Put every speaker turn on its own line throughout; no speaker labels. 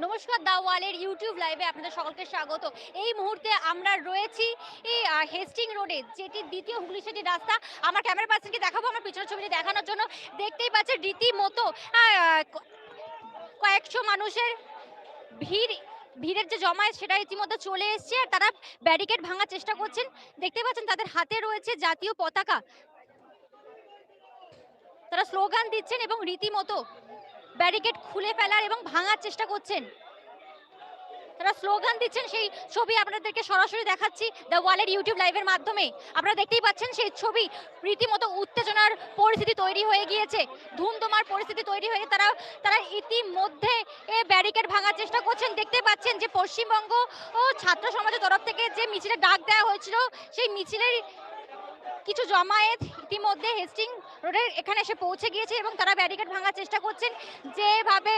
নমস্কার দা ওয়ালের ইউটিউব লাইভে আপনাদের সকলকে স্বাগত। এই মুহূর্তে আমরা রয়েছি এই হেস্টিং রোডে, যেটি দ্বিতীয় হুগলি সেটি রাস্তা। আমার ক্যামেরা পার্সনকে দেখাবো আমার পিছনের ছবিটি দেখানোর জন্য। দেখতেই পাচ্ছেন রীতিমতো কয়েকশো মানুষের ভিড়, ভিড়ের যে জমায়েত সেটা ইতিমধ্যে চলে এসছে আর তারা ব্যারিকেড ভাঙার চেষ্টা করছেন। দেখতে পাচ্ছেন তাদের হাতে রয়েছে জাতীয় পতাকা। তারা স্লোগান দিচ্ছেন এবং রীতিমতো ব্যারিকেড খুলে ফেলার এবং ভাঙার চেষ্টা করছেন। তারা স্লোগান দিচ্ছেন, সেই ছবি আপনাদেরকে সরাসরি দেখাচ্ছি দ্য ওয়ালের ইউটিউব লাইভের মাধ্যমে। আপনারা দেখতেই পাচ্ছেন সেই ছবি রীতিমতো উত্তেজনার পরিস্থিতি তৈরি হয়ে গিয়েছে, ধুমধুমার পরিস্থিতি তৈরি হয়ে তারা তারা ইতিমধ্যে এ ব্যারিকেড ভাঙার চেষ্টা করছেন। দেখতে পাচ্ছেন যে পশ্চিমবঙ্গ ও ছাত্র সমাজের তরফ থেকে যে মিছিলের ডাক দেওয়া হয়েছিল, সেই মিছিলের কিছু জমায়েত ইতিমধ্যে হেস্টিং রোডের এখানে এসে পৌঁছে গিয়েছে এবং তারা ব্যারিকেড ভাঙার চেষ্টা করছেন। যেভাবে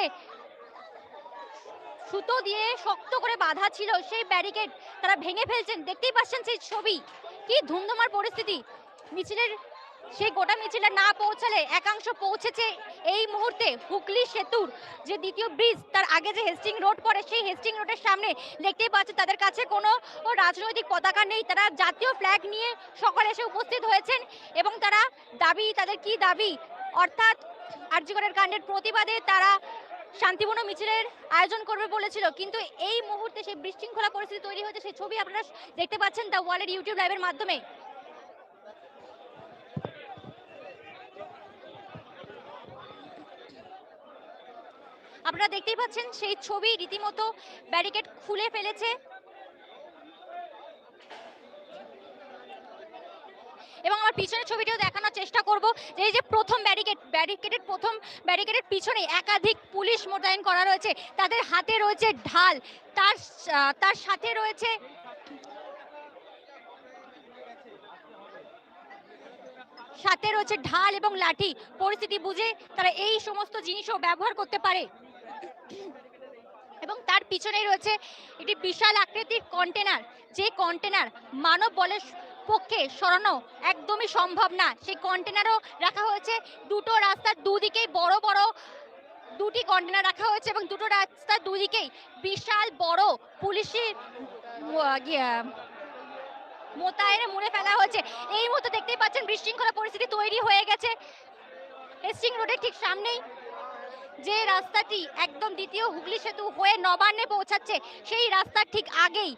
সুতো দিয়ে শক্ত করে বাধা ছিল, সেই ব্যারিকেড তারা ভেঙে ফেলছেন। দেখতেই পাচ্ছেন সেই ছবি। কি ধুমধুমার পরিস্থিতি। মিছিলের সেই গোটা মিছিলে না পৌঁছালে একাংশ পৌঁছেছে এই মুহূর্তে হুগলি সেতুর যে দ্বিতীয় ব্রিজ, তার আগে যে হেস্টিং রোড পড়ে, সেই হেস্টিং রোডের সামনে দেখতেই পাচ্ছেন তাদের কাছে কোনো রাজনৈতিক পতাকা নেই। তারা জাতীয় ফ্ল্যাগ নিয়ে সকলে এসে উপস্থিত হয়েছেন এবং তারা দাবি, তাদের কি দাবি? অর্থাৎ আর্যিকরের কাণ্ডের প্রতিবাদে তারা শান্তিপূর্ণ মিছিলের আয়োজন করবে বলেছিল। কিন্তু এই মুহূর্তে সেই বিশৃঙ্খলা পরিস্থিতি তৈরি হয়েছে, সেই ছবি আপনারা দেখতে পাচ্ছেন দ্য ওয়ালের ইউটিউব লাইভের মাধ্যমে। আপনারা দেখতেই পাচ্ছেন, সেই ছবি রীতিমতো ব্যারিকেড খুলে ফেলেছে। এবং আমার পিছনের ছবিটিও দেখানোর চেষ্টা করব যে এই যে প্রথম ব্যারিকেড ব্যারিকেডের প্রথম ব্যারিকেডের পিছনে একাধিক পুলিশ মোতায়েন করা রয়েছে। তাদের হাতে রয়েছে ঢাল, তার তার সাথে রয়েছে সাথে রয়েছে ঢাল এবং লাঠি। পরিস্থিতি বুঝে তারা এই সমস্ত জিনিসও ব্যবহার করতে পারে। এবং তার পিছনেই রয়েছে একটি বিশাল আকৃতির কন্টেনার যে কন্টেনার মানব বলের পক্ষে সরানো একদমই সম্ভব না। সেই কন্টেনারও রাখা হয়েছে দুটো রাস্তার দুদিকেই বড় বড় দুটি কন্টেনার রাখা হয়েছে এবং দুটো রাস্তার দুদিকেই বিশাল বড় গিয়া- মোতায়েনে মুড়ে ফেলা হয়েছে। এই মতো দেখতেই পাচ্ছেন বিশৃঙ্খলা পরিস্থিতি তৈরি হয়ে গেছে। হেস্টিং রোডের ঠিক সামনেই যে রাস্তাটি একদম দ্বিতীয় হুগলি সেতু হয়ে নবান্নে পৌঁছাচ্ছে, সেই রাস্তার ঠিক আগেই।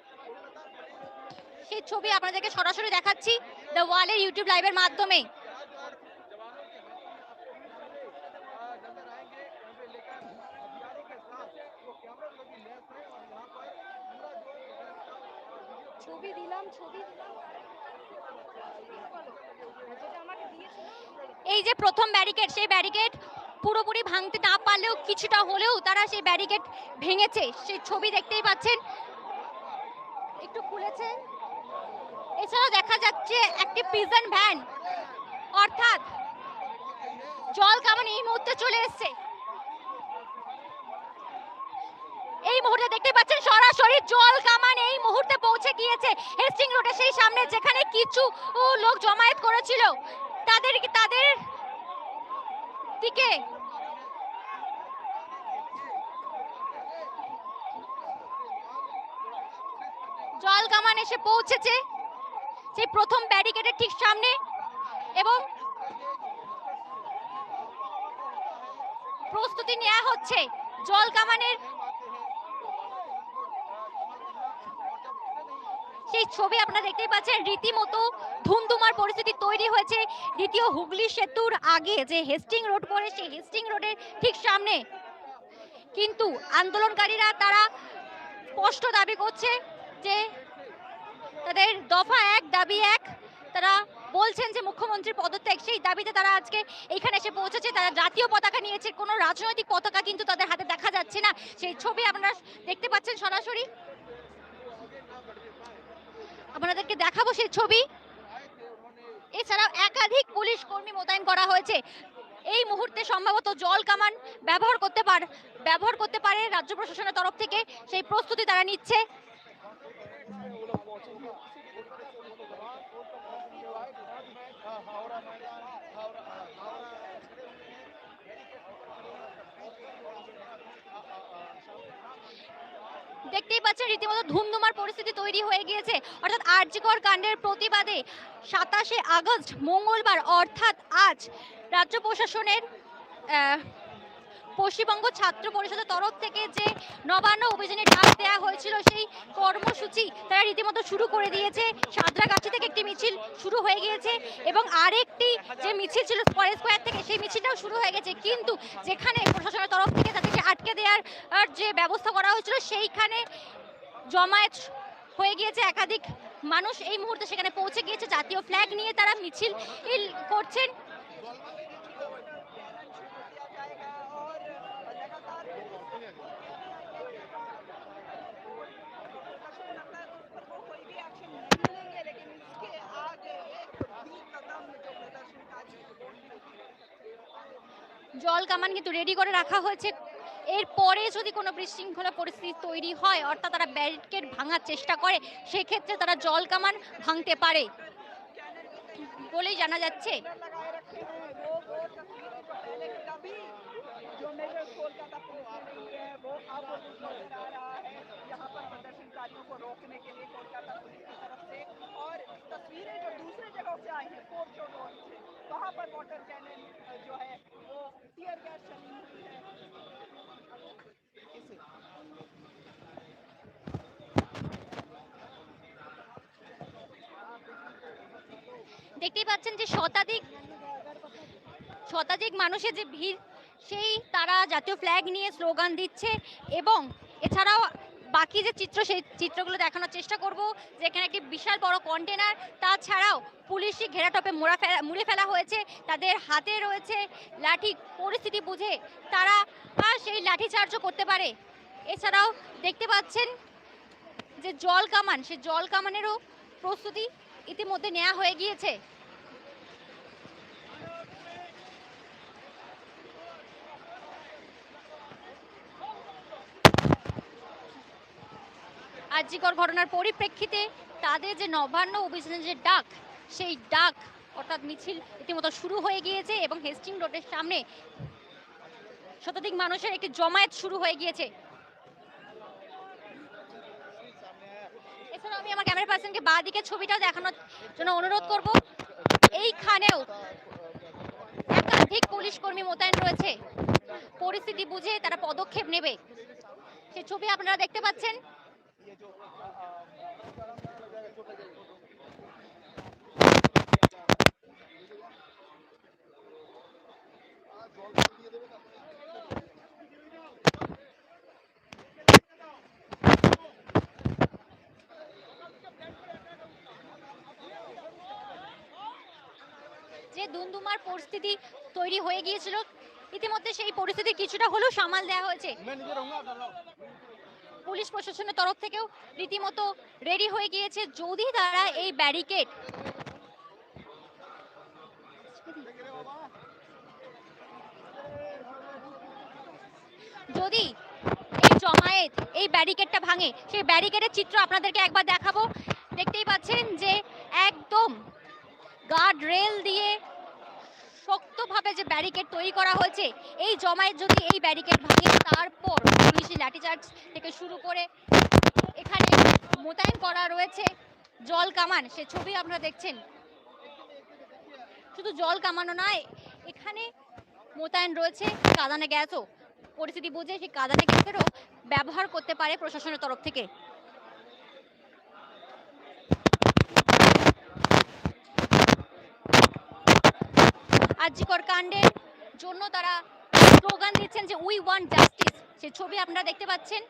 সেই ছবি আপনাদেরকে সরাসরি দেখাচ্ছি দ্য ওয়ালের ইউটিউব লাইভের মাধ্যমে। এই যে প্রথম ব্যারিকেড সেই ব্যারিকেড পুরোপুরি ভাঙতে না পারলেও কিছুটা হলেও তারা সেই ব্যারিকেড ভেঙেছে। সেই ছবি দেখতেই পাচ্ছেন। একটু খুলেছে। এছাড়াও দেখা যাচ্ছে একটি পিজন ভ্যান অর্থাৎ জল কামান এই মুহূর্তে চলে এসছে। এই মুহূর্তে দেখতে পাচ্ছেন সরাসরি জল কামান এই মুহূর্তে পৌঁছে গিয়েছে হেস্টিং রোডে সেই সামনে, যেখানে কিছু লোক জমায়েত করেছিল। তাদের তাদের দিকে। জল কামান এসে পৌঁছেছে। সেই প্রথম ব্যারিকেডের ঠিক সামনে এবং প্রস্তুতি নেওয়া হচ্ছে। জল কামানের সেই ছবি আপনারা দেখতেই পাচ্ছেন। রীতিমতো ধুমধুমার পরিস্থিতি তৈরি হয়েছে। দ্বিতীয় হুগলি সেতুর আগে যে হেস্টিং রোড পড়ে, সেই হেস্টিং রোডের ঠিক সামনে। কিন্তু আন্দোলনকারীরা তারা স্পষ্ট দাবি করছে যে তাদের দফা এক, দাবি এক। তারা বলছেন যে মুখ্যমন্ত্রীর পদত্যাগ, সেই দাবিতে তারা আজকে এখানে এসে পৌঁছেছে। তারা জাতীয় পতাকা নিয়েছে, কোনো রাজনৈতিক পতাকা কিন্তু তাদের হাতে দেখা যাচ্ছে না। সেই ছবি আপনারা দেখতে পাচ্ছেন সরাসরি। আপনাদেরকে দেখাবো সেই ছবি। এছাড়াও একাধিক পুলিশ কর্মী মোতায়েন করা হয়েছে। এই মুহূর্তে সম্ভবত জল কামান ব্যবহার করতে পার, ব্যবহার করতে পারে রাজ্য প্রশাসনের তরফ থেকে। সেই প্রস্তুতি তারা নিচ্ছে। দেখতেই পাচ্ছেন, রীতিমতো ধুমধুমার পরিস্থিতি তৈরি হয়ে গিয়েছে। অর্থাৎ আর্যিকর কাণ্ডের প্রতিবাদে সাতাশে আগস্ট মঙ্গলবার, অর্থাৎ আজ, রাজ্য প্রশাসনের পশ্চিমবঙ্গ ছাত্র পরিষদের তরফ থেকে যে নবান্ন অভিযানে ডাক দেওয়া হয়েছিল, সেই কর্মসূচি তারা রীতিমতো শুরু করে দিয়েছে। সাঁতরাগাছি থেকে একটি মিছিল শুরু হয়ে গিয়েছে এবং আরেকটি যে মিছিল ছিল ফরেস্ট স্কোয়ার থেকে, সেই মিছিলটাও শুরু হয়ে গেছে। কিন্তু যেখানে প্রশাসনের তরফ থেকে তাদেরকে আটকে দেওয়ার যে ব্যবস্থা করা হয়েছিল, সেইখানে জমায়েত হয়ে গিয়েছে একাধিক মানুষ। এই মুহূর্তে সেখানে পৌঁছে গিয়েছে জাতীয় ফ্ল্যাগ নিয়ে তারা মিছিল করছেন। জল কামান কিন্তু রেডি করে রাখা হয়েছে এরপরে যদি কোনো বিশৃঙ্খলা পরিস্থিতি তৈরি হয় অর্থাৎ তারা ব্যারিকেড ভাঙার চেষ্টা করে সেক্ষেত্রে তারা জল কামান ভাঙতে পারে বলেই জানা যাচ্ছে
लगाए रखे हैं वो वो तस्वीरें जो पहले कभी जो मेजर कोलकाता पुलिस ने नहीं है वो अब नजर आ रहा है यहाँ पर प्रदर्शनकारियों को रोकने के लिए कोलकाता पुलिस की तरफ से और तस्वीरें जो दूसरे जगहों से आई हैं फोर्ट शो रोड से वहाँ पर वाटर कैनन जो है वो टीयर गैस चली हुई है
দেখতেই পাচ্ছেন যে শতাধিক শতাধিক মানুষের যে ভিড় সেই তারা জাতীয় ফ্ল্যাগ নিয়ে স্লোগান দিচ্ছে এবং এছাড়াও বাকি যে চিত্র, সেই চিত্রগুলো দেখানোর চেষ্টা করব, যেখানে একটি বিশাল বড় কন্টেনার তাছাড়াও পুলিশি ঘেরাটপে মোড়া ফেলা, মুড়ে ফেলা হয়েছে, তাদের হাতে রয়েছে লাঠি, পরিস্থিতি বুঝে তারা সেই লাঠি চার্জও করতে পারে। এছাড়াও দেখতে পাচ্ছেন যে জল কামান সে জল কামানেরও প্রস্তুতি ইতিমধ্যে নেওয়া হয়ে গিয়েছে। আর্যিকর ঘটনার পরিপ্রেক্ষিতে তাদের যে নবান্ন অভিযানের যে ডাক, সেই ডাক অর্থাৎ মিছিল রীতিমতো শুরু হয়ে গিয়েছে এবং হেস্টিং রোডের সামনে শতাধিক মানুষের একটি জমায়েত শুরু হয়ে গিয়েছে। এছাড়াও আমি আমার ক্যামেরা পার্সনকে বা দিকে ছবিটা দেখানোর জন্য অনুরোধ করব। এইখানেও একাধিক পুলিশ কর্মী মোতায়েন রয়েছে। পরিস্থিতি বুঝে তারা পদক্ষেপ নেবে। সে ছবি আপনারা দেখতে পাচ্ছেন। যে দুমদুমার পরিস্থিতি তৈরি হয়ে গিয়েছিল ইতিমধ্যে সেই পরিস্থিতি কিছুটা হলেও সামাল দেওয়া হয়েছে। পুলিশ প্রশাসনের তরফ থেকেও রীতিমতো রেডি হয়ে গিয়েছে। যদি তারা এই ব্যারিকেড যদি এই জমায়েত এই ব্যারিকেডটা ভাঙে, সেই ব্যারিকেডের চিত্র আপনাদেরকে একবার দেখাবো। দেখতেই পাচ্ছেন যে একদম গার্ড রেল দিয়ে শক্তভাবে যে ব্যারিকেড তৈরি করা হয়েছে, এই জমায়েত যদি এই ব্যারিকেড ভাঙে, তারপর পুলিশি লাঠিচার্জ থেকে শুরু করে এখানে মোতায়েন করা রয়েছে জল কামান। সে ছবি আপনারা দেখছেন। শুধু জল কামানো নয়, এখানে মোতায়েন রয়েছে কাদানে গ্যাসও। পরিস্থিতি বুঝে সেই কাদানে গ্যাসেরও ব্যবহার করতে পারে প্রশাসনের তরফ থেকে। আর্যিকর কাণ্ডের জন্য তারা স্লোগান দিচ্ছেন যে উই ওয়ান্ট জাস্টিস। সে ছবি আপনারা দেখতে পাচ্ছেন।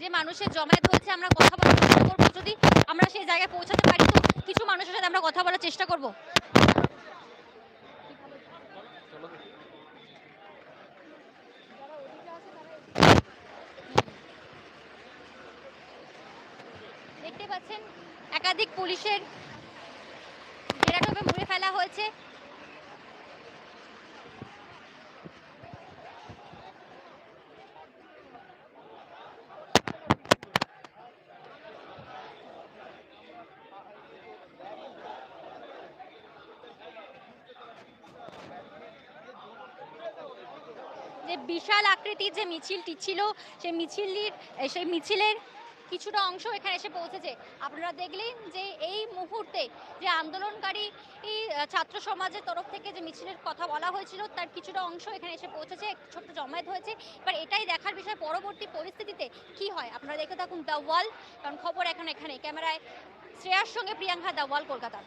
যে মানুষের জমায়েত হয়েছে আমরা কথা বলার চেষ্টা করব। যদি আমরা সেই জায়গায় পৌঁছাতে পারি তো কিছু মানুষের সাথে আমরা কথা বলার চেষ্টা করব। পুলিশের ঘেরাটোপে মুড়ে ফেলা হয়েছে। যে বিশাল আকৃতির যে মিছিলটি ছিল, সেই মিছিলটির, সেই মিছিলের কিছুটা অংশ এখানে এসে পৌঁছেছে। আপনারা দেখলেন যে এই মুহূর্তে যে আন্দোলনকারী ছাত্র সমাজের তরফ থেকে যে মিছিলের কথা বলা হয়েছিল, তার কিছুটা অংশ এখানে এসে পৌঁছেছে ছোট্ট জমায়েত হয়েছে। এবার এটাই দেখার বিষয়, পরবর্তী পরিস্থিতিতে কি হয়? আপনারা দেখে থাকুন দ্য ওয়াল কারণ খবর এখন এখানে। ক্যামেরায় শ্রেয়ার সঙ্গে প্রিয়াঙ্কা দ্য ওয়াল কলকাতা